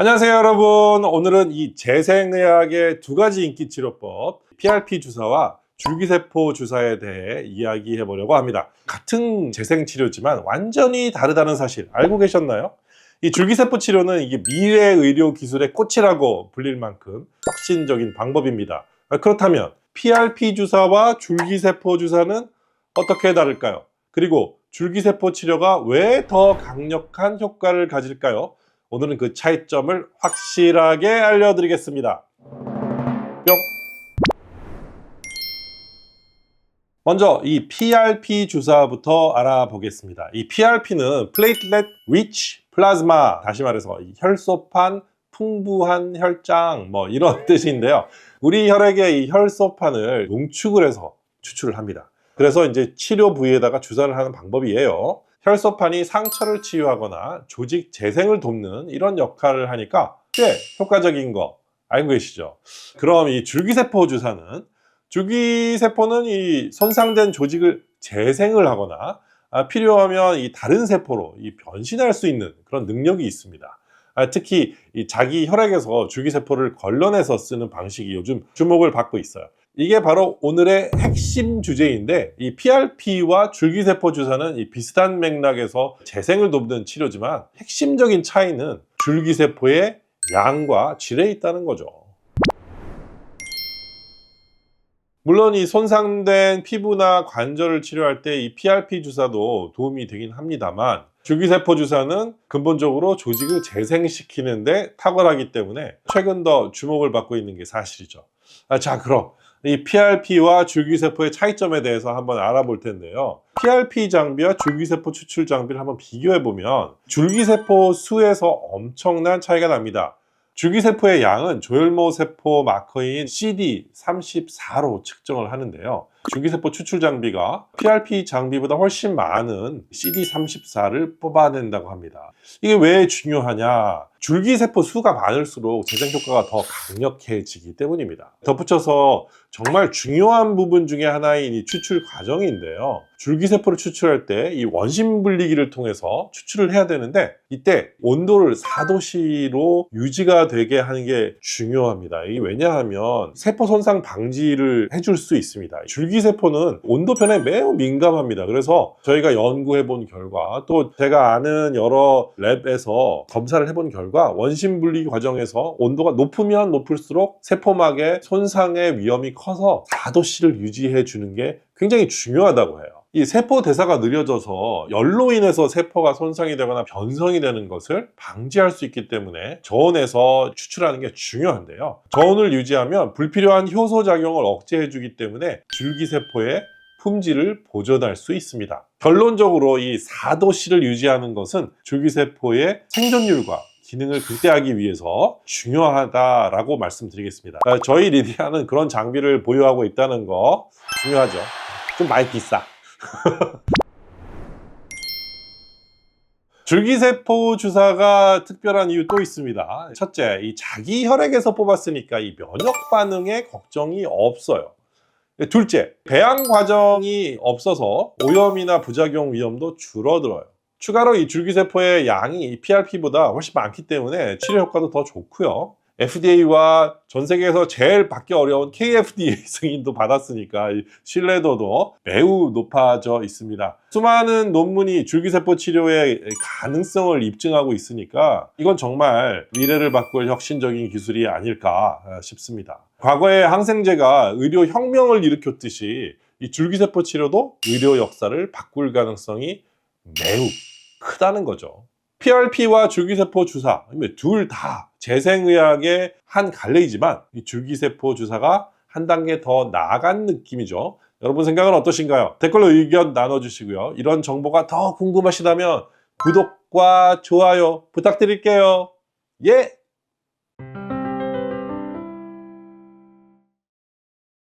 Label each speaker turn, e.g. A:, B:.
A: 안녕하세요 여러분 오늘은 이 재생의학의 두 가지 인기 치료법 PRP 주사와 줄기세포 주사에 대해 이야기해 보려고 합니다 같은 재생치료지만 완전히 다르다는 사실 알고 계셨나요? 이 줄기세포 치료는 이게 미래 의료 기술의 꽃이라고 불릴 만큼 혁신적인 방법입니다 아, 그렇다면 PRP 주사와 줄기세포 주사는 어떻게 다를까요? 그리고 줄기세포 치료가 왜 더 강력한 효과를 가질까요? 오늘은 그 차이점을 확실하게 알려드리겠습니다. 뿅! 먼저 이 PRP 주사부터 알아보겠습니다. 이 PRP는 Platelet Rich Plasma, 다시 말해서 이 혈소판 풍부한 혈장 뭐 이런 뜻인데요. 우리 혈액의 이 혈소판을 농축을 해서 추출을 합니다. 그래서 이제 치료 부위에다가 주사를 하는 방법이에요. 혈소판이 상처를 치유하거나 조직 재생을 돕는 이런 역할을 하니까 꽤 효과적인 거 알고 계시죠? 그럼 이 줄기세포 주사는 줄기세포는 이 손상된 조직을 재생을 하거나 아, 필요하면 이 다른 세포로 이 변신할 수 있는 그런 능력이 있습니다. 아, 특히 이 자기 혈액에서 줄기세포를 걸러내서 쓰는 방식이 요즘 주목을 받고 있어요. 이게 바로 오늘의 핵심 주제인데 이 PRP와 줄기세포 주사는 이 비슷한 맥락에서 재생을 돕는 치료지만 핵심적인 차이는 줄기세포의 양과 질에 있다는 거죠. 물론 이 손상된 피부나 관절을 치료할 때 이 PRP 주사도 도움이 되긴 합니다만 줄기세포 주사는 근본적으로 조직을 재생시키는데 탁월하기 때문에 최근 더 주목을 받고 있는 게 사실이죠. 아, 자, 그럼 이 PRP와 줄기세포의 차이점에 대해서 한번 알아볼 텐데요. PRP 장비와 줄기세포 추출 장비를 한번 비교해 보면 줄기세포 수에서 엄청난 차이가 납니다. 줄기세포의 양은 조혈모 세포 마커인 CD34로 측정을 하는데요. 줄기세포 추출 장비가 PRP 장비보다 훨씬 많은 CD34를 뽑아낸다고 합니다. 이게 왜 중요하냐? 줄기세포 수가 많을수록 재생 효과가 더 강력해지기 때문입니다. 덧붙여서 정말 중요한 부분 중에 하나인 이 추출 과정인데요. 줄기세포를 추출할 때 이 원심 분리기를 통해서 추출을 해야 되는데 이때 온도를 4도씨로 유지가 되게 하는 게 중요합니다. 이게 왜냐하면 세포 손상 방지를 해줄 수 있습니다. 줄기세포는 온도 변화에 매우 민감합니다. 그래서 저희가 연구해 본 결과 또 제가 아는 여러 랩에서 검사를 해본 결과 원심 분리 과정에서 온도가 높으면 높을수록 세포막의 손상의 위험이 커서 4도씨를 유지해 주는 게 굉장히 중요하다고 해요. 이 세포 대사가 느려져서 열로 인해서 세포가 손상이 되거나 변성이 되는 것을 방지할 수 있기 때문에 저온에서 추출하는 게 중요한데요. 저온을 유지하면 불필요한 효소 작용을 억제해 주기 때문에 줄기세포의 품질을 보존할 수 있습니다. 결론적으로 이 4도씨를 유지하는 것은 줄기세포의 생존율과 기능을 극대화하기 위해서 중요하다라고 말씀드리겠습니다. 아, 저희 리디아는 그런 장비를 보유하고 있다는 거 중요하죠. 좀 많이 비싸. 줄기세포 주사가 특별한 이유 또 있습니다. 첫째, 이 자기 혈액에서 뽑았으니까 이 면역 반응에 걱정이 없어요. 둘째, 배양 과정이 없어서 오염이나 부작용 위험도 줄어들어요. 추가로 이 줄기세포의 양이 이 PRP보다 훨씬 많기 때문에 치료 효과도 더 좋고요. FDA와 전 세계에서 제일 받기 어려운 KFDA 승인도 받았으니까 이 신뢰도도 매우 높아져 있습니다. 수많은 논문이 줄기세포 치료의 가능성을 입증하고 있으니까 이건 정말 미래를 바꿀 혁신적인 기술이 아닐까 싶습니다. 과거에 항생제가 의료 혁명을 일으켰듯이 이 줄기세포 치료도 의료 역사를 바꿀 가능성이 매우 크다는 거죠. PRP와 줄기세포 주사 둘 다 재생의학의 한 갈래이지만 이 줄기세포 주사가 한 단계 더 나아간 느낌이죠. 여러분 생각은 어떠신가요? 댓글로 의견 나눠주시고요. 이런 정보가 더 궁금하시다면 구독과 좋아요 부탁드릴게요. 예!